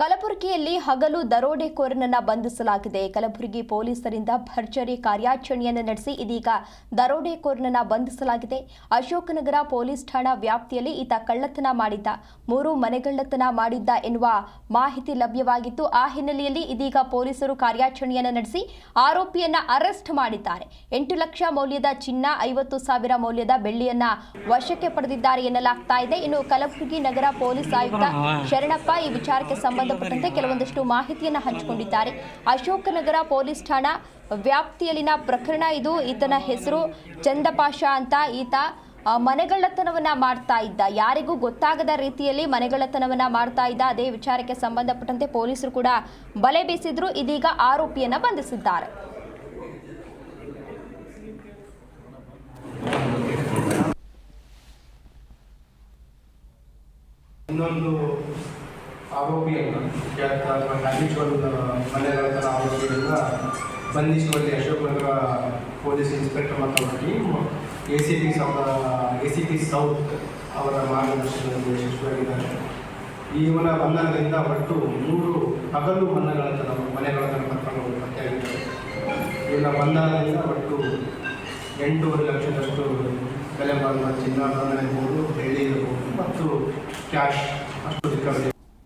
ಕಲಬುರಗಿಯಲ್ಲಿ ಹಗಲು ದರೋಡೆಕೋರನನ್ನ ಬಂಧಿಸಲಾಗಿದೆ. ಕಲಬುರಗಿ ಪೊಲೀಸರಿಂದ ಭರ್ಜರಿ ಕಾರ್ಯಾಚರಣೆಯನ್ನು ನಡೆಸಿ ಇದೀಗ ದರೋಡೆಕೋರನನ್ನ ಬಂಧಿಸಲಾಗಿದೆ. ಅಶೋಕನಗರ ಪೊಲೀಸ್ ಠಾಣಾ ವ್ಯಾಪ್ತಿಯಲ್ಲಿ ಈತ ಕಳ್ಳತನ ಮಾಡಿದ್ದ. ಮೂರು ಮನೆಗಳ್ಳತನ ಮಾಡಿದ್ದ ಎನ್ನುವ ಮಾಹಿತಿ ಲಭ್ಯವಾಗಿತ್ತು ಆ ಹಿನ್ನೆಲೆಯಲ್ಲಿ ಇದೀಗ ಪೊಲೀಸರು ಕಾರ್ಯಾಚರಣೆಯನ್ನು ನಡೆಸಿ ಆರೋಪಿಯನ್ನ ಅರೆಸ್ಟ್ ಮಾಡಿದ್ದಾರೆ. ಎಂಟು ಲಕ್ಷ ಮೌಲ್ಯದ ಚಿನ್ನ, ಐವತ್ತು ಸಾವಿರ ಮೌಲ್ಯದ ಬೆಳ್ಳಿಯನ್ನ ವಶಕ್ಕೆ ಪಡೆದಿದ್ದಾರೆ ಎನ್ನಲಾಗ್ತಾ ಇದೆ. ಇನ್ನು ಕಲಬುರಗಿ ನಗರ ಪೊಲೀಸ್ ಆಯುಕ್ತ ಶರಣಪ್ಪ ಈ ವಿಚಾರಕ್ಕೆ ಸಂಬಂಧಪಟ್ಟಂತೆ ಕೆಲವೊಂದಷ್ಟು ಮಾಹಿತಿಯನ್ನು ಹಂಚಿಕೊಂಡಿದ್ದಾರೆ. ಅಶೋಕನಗರ ಪೊಲೀಸ್ ಠಾಣಾ ವ್ಯಾಪ್ತಿಯಲ್ಲಿನ ಪ್ರಕರಣ ಇದು. ಈತನ ಹೆಸರು ಚಂದಪಾಷಾ ಅಂತ. ಈತ ಮನೆಗಳ್ಳತನವನ್ನ ಮಾಡ್ತಾ ಇದ್ದ. ಯಾರಿಗೂ ಗೊತ್ತಾಗದ ರೀತಿಯಲ್ಲಿ ಮನೆಗಳ್ಳತನವನ್ನ ಮಾಡ್ತಾ ಇದ್ದ. ಅದೇ ವಿಚಾರಕ್ಕೆ ಸಂಬಂಧಪಟ್ಟಂತೆ ಪೊಲೀಸರು ಕೂಡ ಬಲೆ ಬೀಸಿದ್ರು. ಇದೀಗ ಆರೋಪಿಯನ್ನ ಬಂಧಿಸಿದ್ದಾರೆ. ಇನ್ನೊಂದು ಆರೋಪಿಯನ್ನು ಹ್ಯಾಬಿಚುವಲ್ ಮನೆಗಳ ಆರೋಪಿಯನ್ನ ಬಂಧಿಸುವಲ್ಲಿ ಅಶೋಕನಗರ ಪೊಲೀಸ್ ಇನ್ಸ್ಪೆಕ್ಟರ್ ಮತ್ತು ಅವರ team A C P south A C P south ಅವರ ಮಾರ್ಗದರ್ಶನದಲ್ಲಿ ಯಶಸ್ವಿಯಾಗಿದ್ದಾರೆ. ಇವನ ಬಂಧನದಿಂದ ಒಟ್ಟು ಮೂರು ಹಗಲು ಮನೆಗಳತನ ಮನೆಗಳನ್ನು ಪ್ರಕರಣಗಳು ಪತ್ತೆಯಾಗಿದ್ದಾರೆ ಇವನ ಬಂಧನದಿಂದ ಒಟ್ಟು ಎಂಟೂವರೆ ಲಕ್ಷದಷ್ಟು ಬೆಲೆ ಬಾಳುವ ಬಂಧನ ಇರ್ಬೋದು ಬೆಳ್ಳಿ ಇರ್ಬೋದು, ಮತ್ತು ಕ್ಯಾಶ್ ಅಷ್ಟು ರಿಕವರಿ